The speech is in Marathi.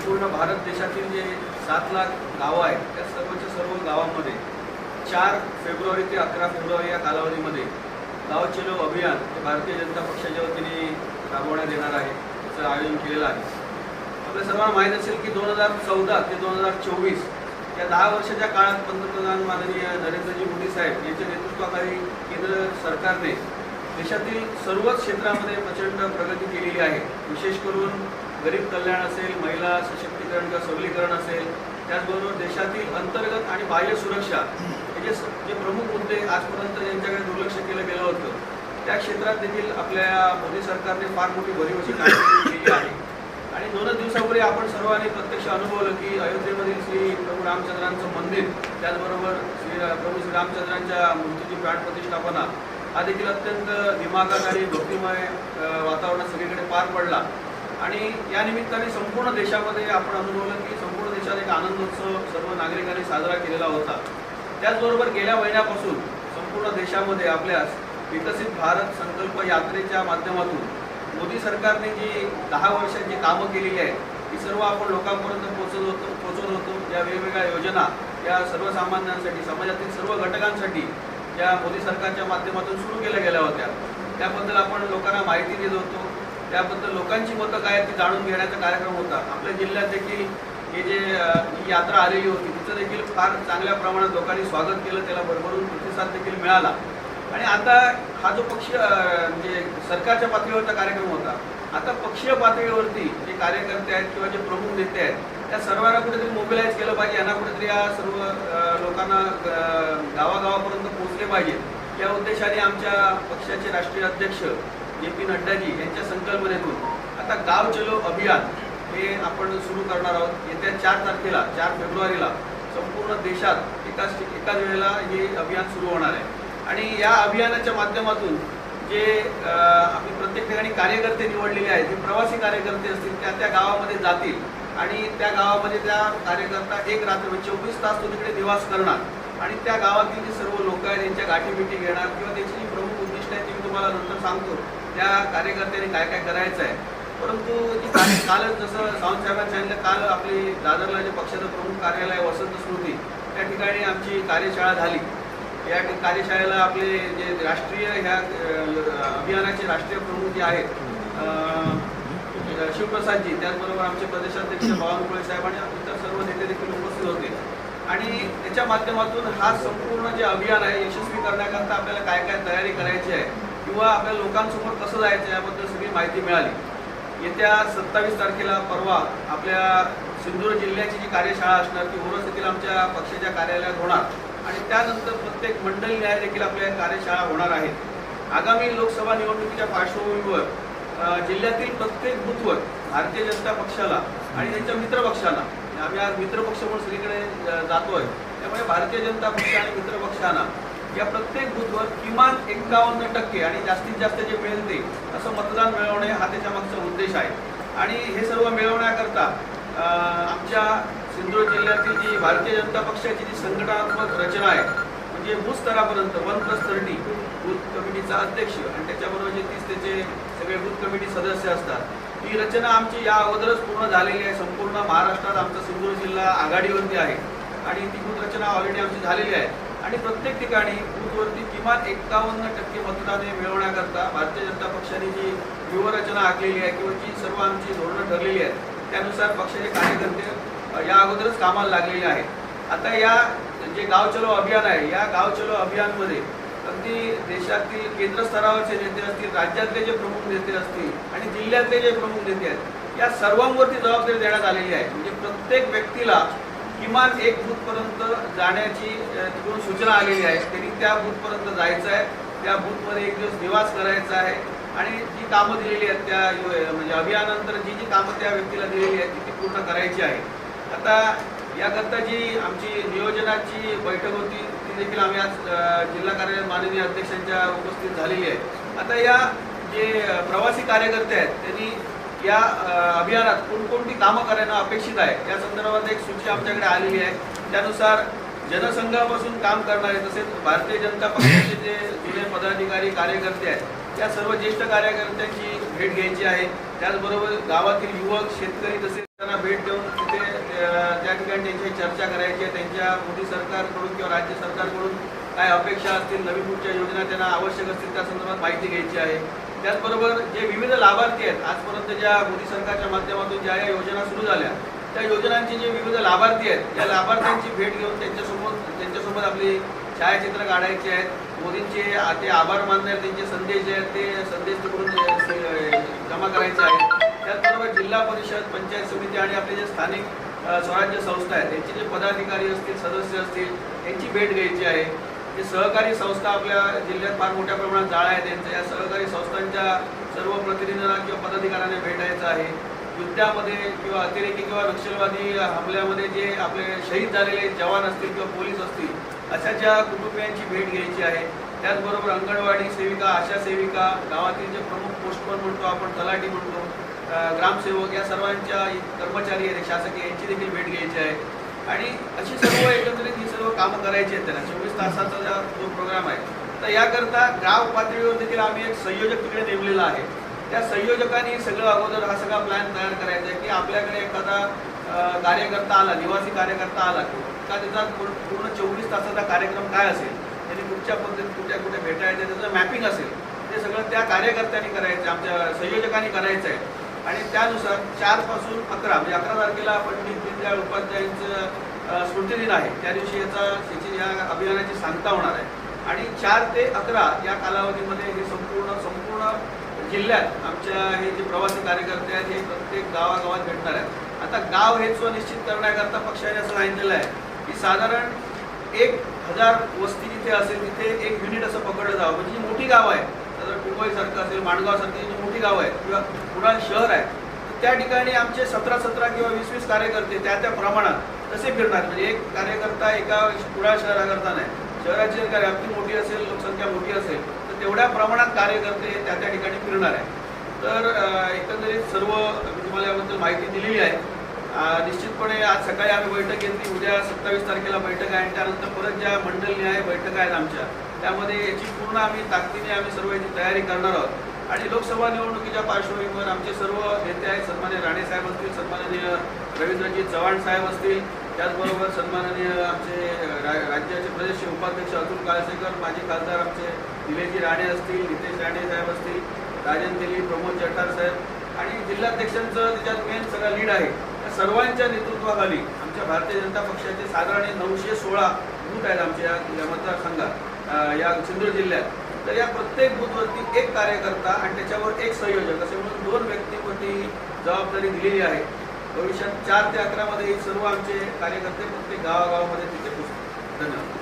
संपूर्ण भारत देशातील जे सात लाख गावं आहेत त्या सर्वच्या सर्व गावांमध्ये चार फेब्रुवारी ते अकरा फेब्रुवारी या कालावधीमध्ये गाव चलो अभियान हे भारतीय जनता पक्षाच्या वतीने राबवण्यात येणार आहे त्याचं आयोजन केलेलं आहे. आपल्या सर्वांना माहीत असेल की दोन हजार चौदा ते दोन हजार चोवीस या दहा वर्षाच्या काळात पंतप्रधान माननीय नरेंद्रजी मोदी साहेब यांच्या नेतृत्वाखाली केंद्र सरकारने देशातील सर्वच क्षेत्रामध्ये प्रचंड प्रगती केलेली आहे. विशेष करून गरीब कल्याण असेल महिला सशक्तीकरण किंवा सबलीकरण असेल त्याचबरोबर देशातील अंतर्गत आणि बाह्य सुरक्षा हे जे जे प्रमुख मुद्दे आजपर्यंत ज्यांच्याकडे दुर्लक्ष केलं गेलं होतं त्या क्षेत्रात देखील आपल्या मोदी सरकारने फार मोठी भरीवशी कामगिरी केली आहे. आणि दोनच दिवसापूर्वी आपण सर्वांनी प्रत्यक्ष अनुभवलं की अयोध्येमधील श्री प्रभू रामचंद्रांचं मंदिर त्याचबरोबर श्री प्रभू श्री रामचंद्रांच्या मूर्तीची प्राण प्रतिष्ठापना हा देखील अत्यंत दिमागात आणि भक्तिमय वातावरणात सगळीकडे पार पडला. आणि या निमित्ताने संपूर्ण देशामध्ये आपण अनुभवलं की संपूर्ण देशात एक आनंदोत्सव सर्व नागरिकांनी साजरा केलेला होता. त्याचबरोबर गेल्या महिन्यापासून संपूर्ण देशामध्ये आपल्यास विकसित भारत संकल्प यात्रेच्या माध्यमातून मोदी सरकारने जी दहा वर्षांची जी कामं केलेली आहेत ती सर्व आपण लोकांपर्यंत पोचत होतो पोहोचवत होतो. या वेगवेगळ्या योजना या सर्वसामान्यांसाठी समाजातील सर्व घटकांसाठी ज्या मोदी सरकारच्या माध्यमातून सुरू केल्या गेल्या होत्या. त्याबद्दल आपण लोकांना माहिती देत होतो. त्याबद्दल लोकांची मतं काय ती जाणून घेण्याचा कार्यक्रम होता. आपल्या जिल्ह्यात देखील हे जे यात्रा आलेली होती तिचं देखील फार चांगल्या प्रमाणात लोकांनी स्वागत केलं त्याला भरभरून प्रतिसाद देखील मिळाला. आणि आता हा जो पक्ष म्हणजे सरकारच्या पातळीवरचा कार्यक्रम होता आता पक्षीय पातळीवरती जे कार्यकर्ते आहेत किंवा जे प्रमुख नेते आहेत त्या सर्वांना कुठेतरी मोबिलाईज केलं पाहिजे. यांना कुठेतरी या सर्व लोकांना गावागावापर्यंत पोहोचले पाहिजे. या उद्देशाने आमच्या पक्षाचे राष्ट्रीय अध्यक्ष जे पी नड्डाजी यांच्या संकल्पनेतून. आता गाव चलो अभियान हे आपण सुरू करणार आहोत. येत्या चार तारखेला चार फेब्रुवारीला संपूर्ण देशात एकाच एकाच वेळेला हे अभियान सुरू होणार आहे. आणि या अभियानाच्या माध्यमातून जे आम्ही प्रत्येक ठिकाणी कार्यकर्ते निवडलेले आहेत जे प्रवासी कार्यकर्ते असतील त्या त्या गावामध्ये जातील. आणि त्या गावामध्ये त्या कार्यकर्ता एक रात्र चोवीस तास तो तिकडे निवास करणार. आणि त्या गावातील जे सर्व लोक आहेत त्यांच्या गाठीभेटी घेणार किंवा त्याची जी प्रमुख उद्दिष्ट आहे ती मी तुम्हाला नंतर सांगतो. त्या कार्यकर्त्यांनी काय काय करायचं आहे परंतु काल कालच जसं सावंत साहेबांनी सांगितलं काल आपली दादरला जे पक्षाचं प्रमुख कार्यालय वसंत स्मृती त्या ठिकाणी आमची कार्यशाळा झाली. या कार्यशाळेला आपले जे राष्ट्रीय ह्या अभियानाचे राष्ट्रीय प्रमुख जे आहेत शिवप्रसादजी त्याचबरोबर आमचे प्रदेशाध्यक्ष बावनकुळे साहेब आणि इतर सर्व नेते देखील उपस्थित होते. आणि त्याच्या माध्यमातून हा संपूर्ण जे अभियान आहे यशस्वी करण्याकरता आपल्याला काय काय तयारी करायची आहे किंवा आपल्या लोकांसमोर कसं जायचं याबद्दल सगळी माहिती मिळाली. येत्या सत्तावीस तारखेला परवा आपल्या सिंधुदुर्ग जिल्ह्याची जी कार्यशाळा असणार ती ओरस येथील आमच्या पक्षाच्या कार्यालयात होणार. आणि त्यानंतर प्रत्येक मंडल न्याय देखील आपल्या कार्यशाळा होणार आहेत आगामी लोकसभा निवडणुकीच्या पार्श्वभूमीवर जिल्ह्यातील प्रत्येक बूथवर भारतीय जनता पक्षाला आणि त्यांच्या मित्रपक्षांना आम्ही आज मित्र पक्ष म्हणून सगळीकडे जातोय. त्यामुळे भारतीय जनता पक्ष आणि मित्रपक्षांना या प्रत्येक बुथवर किमान एक्कावन्न टक्के आणि जास्तीत जास्त जे मिळेल ते असं मतदान मिळवणे हा त्याच्या मागचा उद्देश आहे. आणि हे सर्व मिळवण्याकरता आमच्या सिंधुदुर्ग जिल्ह्यातील जी भारतीय जनता पक्षाची जी संघटनात्मक रचना आहे म्हणजे बूथ स्तरापर्यंत वन प्लस थर्टी बूथ कमिटीचा अध्यक्ष आणि त्याच्याबरोबर जे तीस त्याचे सगळे बूथ कमिटी सदस्य असतात ही रचना आमची या अगोदरच पूर्ण झालेली आहे. संपूर्ण महाराष्ट्रात आमचा सिंधुदुर्ग जिल्हा आघाडीवरती आहे. आणि ती बूथ रचना ऑलरेडी आमची झालेली आहे. आणि प्रत्येक ठिकाणी बूथवरती किमान एक्कावन्न टक्के मतदाने मिळवण्याकरता भारतीय जनता पक्षाने जी व्यूहरचना आखलेली आहे किंवा जी सर्व आमची धोरणं ठरलेली आहेत त्यानुसार पक्षाचे कार्यकर्ते या अगोदरच कामाला लागलेले आहेत. आता या जे गाव चलो अभियान आहे या गाव चलो अभियानमध्ये अगदी देशातील केंद्र स्तरावरचे नेते असतील राज्यातले जे प्रमुख नेते असतील आणि जिल्ह्यातले जे प्रमुख नेते आहेत या सर्वांवरती जबाबदारी देण्यात आलेली आहे. म्हणजे प्रत्येक व्यक्तीला किमान एक बूथपर्यंत जाण्याची तिकडून सूचना आलेली आहे. त्यांनी त्या बूथपर्यंत जायचं आहे. त्या बूथमध्ये एक दिवस निवास करायचा आहे. आणि जी कामं दिलेली आहेत त्या म्हणजे अभियानानंतर जी जी कामं त्या व्यक्तीला दिलेली आहेत ती ती पूर्ण करायची आहे. आता याकरता जी आमची नियोजनाची बैठक होती ती देखील आम्ही आज जिल्हा कार्यालय माननीय अध्यक्षांच्या उपस्थित झालेली आहे. आता या जे प्रवासी कार्यकर्ते आहेत त्यांनी या अभियानात कोणकोणती कामं करणं अपेक्षित आहे? या संदर्भात एक सूची आमच्याकडे आलेली आहे. त्यानुसार जनसंघापासून काम करणारे तसेच भारतीय जनता पक्षाचे जे जुने पदाधिकारी कार्यकर्ते आहेत त्या सर्व ज्येष्ठ कार्यकर्त्यांची भेट घ्यायची आहे. त्याचबरोबर गावातील युवक शेतकरी तसेच त्यांना भेट देऊन चर्चा करायची आहे. त्यांच्या मोदी सरकारकडून किंवा राज्य सरकारकडून काय अपेक्षा असतील नवीन कुठच्या योजना त्यांना आवश्यक असतील त्या संदर्भात माहिती घ्यायची आहे. त्याचबरोबर जे विविध लाभार्थी आहेत आजपर्यंत ज्या मोदी सरकारच्या माध्यमातून ज्या या योजना सुरू झाल्या त्या योजनांचे जे विविध लाभार्थी आहेत या लाभार्थ्यांची भेट घेऊन त्यांच्यासोबत त्यांच्यासोबत आपली छायाचित्र काढायचे आहेत. मोदींचे ते आभार मानणारे त्यांचे संदेश जे आहेत ते संदेश तिकडून जमा करायचे आहेत. त्याचबरोबर जिल्हा परिषद पंचायत समिती आणि आपले जे स्थानिक स्वराज्य संस्था आहेत त्यांचे जे पदाधिकारी असतील सदस्य असतील त्यांची भेट घ्यायची आहे. जे सहकारी संस्था आपल्या जिल्ह्यात फार मोठ्या प्रमाणात जाळा आहे त्यांच्या या सहकारी संस्थांच्या सर्व प्रतिनिधींना किंवा पदाधिकाऱ्यांना भेटायचं आहे. युद्धामध्ये किंवा अतिरेकी किंवा नक्षलवादी हमल्यामध्ये जे आपले शहीद झालेले जवान असतील किंवा पोलीस असतील अशा ज्या कुटुंबियांची भेट घ्यायची आहे. त्याचबरोबर अंगणवाडी सेविका आशा सेविका गावातील जे प्रमुख पोस्टमन म्हणतो आपण तलाठी म्हणतो ग्रामसेवक या सर्वांच्या कर्मचारी आहेत शासकीय यांची देखील भेट घ्यायची आहे. आणि अशी सर्व एकत्रित ही सर्व कामं करायची आहेत त्यांना. चोवीस तासाचा ज्या जो प्रोग्राम आहे तर याकरता गाव पातळीवर देखील आम्ही एक संयोजक तिकडे नेमलेला आहे. त्या संयोजकांनी सगळं अगोदर हा सगळा प्लॅन तयार करायचा आहे की आपल्याकडे एखादा कार्यकर्ता आला निवासी कार्यकर्ता आला का त्याचा पूर्ण पूर्ण चोवीस तासाचा कार्यक्रम काय असेल? त्यांनी कुठच्या पद्धतीत कुठल्या कुठे भेटायचं त्याचं मॅपिंग असेल ते सगळं त्या कार्यकर्त्यांनी करायचं आमच्या संयोजकांनी करायचं आहे. आणि त्यानुसार चारपासून अकरा म्हणजे अकरा तारखेला पंडित आपल्या उपाध्यायांचं स्मृतिदिन आहे. त्या दिवशी याचा याची या अभियानाची सांगता होणार आहे. आणि चार ते अकरा या कालावधीमध्ये हे संपूर्ण संपूर्ण जिल्ह्यात आमच्या हे जे प्रवासी कार्यकर्ते आहेत हे प्रत्येक गावागावात भेटणार आहेत. आता गाव हे स्वनिश्चित करण्याकरता पक्षाने असं सांगितलेलं आहे की साधारण एक हजार वस्ती जिथे असेल तिथे एक युनिट असं पकडलं जावं. म्हणजे जी मोठी गावं आहे तर मुंबईसारखं असेल माणगावसारखी जी मोठी गावं आहेत किंवा कुडाळ शहर आहे त्या ठिकाणी आमचे सतरा सतरा किंवा वीस वीस कार्यकर्ते त्या त्या प्रमाणात तसे फिरणार. म्हणजे एक कार्यकर्ता एका कुडाळ शहराकरता नाही. शहराची जर व्याप्ती मोठी असेल लोकसंख्या मोठी असेल तर तेवढ्या प्रमाणात कार्यकर्ते त्या त्या ठिकाणी फिरणार आहे तर एकंदरीत सर्व मी तुम्हाला याबद्दल माहिती दिलेली आहे. निश्चितपणे आज सकाळी आम्ही बैठक घेतली. उद्या सत्तावीस तारखेला बैठक आहे आणि त्यानंतर परत ज्या मंडलनिहाय न्याय बैठका आहेत आमच्या त्यामध्ये याची पूर्ण आम्ही ताकदीने आम्ही सर्व याची तयारी करणार आहोत. आणि लोकसभा निवडणुकीच्या पार्श्वभूमीवर आमचे सर्व नेते आहेत सन्मान्य राणे साहेब असतील सन्माननीय रवींद्रजी चव्हाण साहेब असतील त्याचबरोबर सन्माननीय आमचे रा- राज्याचे प्रदेश उपाध्यक्ष अतुल काळसेकर माजी खासदार आमचे निलेशजी राणे असतील नितेश राणे साहेब असतील राजन तेली प्रमोद जठार साहेब आणि जिल्हाध्यक्षांचं त्याच्यात मेन सगळा लीड आहे. त्या सर्वांच्या नेतृत्वाखाली आमच्या भारतीय जनता पक्षाचे साधारण नऊशे सोळा बूथ आहेत आमच्या या मतदारसंघात या सिंधुदुर्ग जिल्ह्यात. तर या प्रत्येक बूथवरती एक कार्यकर्ता आणि त्याच्यावर एक संयोजक असे म्हणून दोन व्यक्तींवरती ही जबाबदारी दिलेली आहे. भविष्यात चार ते अकरामध्ये सर्व आमचे कार्यकर्ते प्रत्येक गावागावामध्ये तिथे पोहोचतील. धन्यवाद.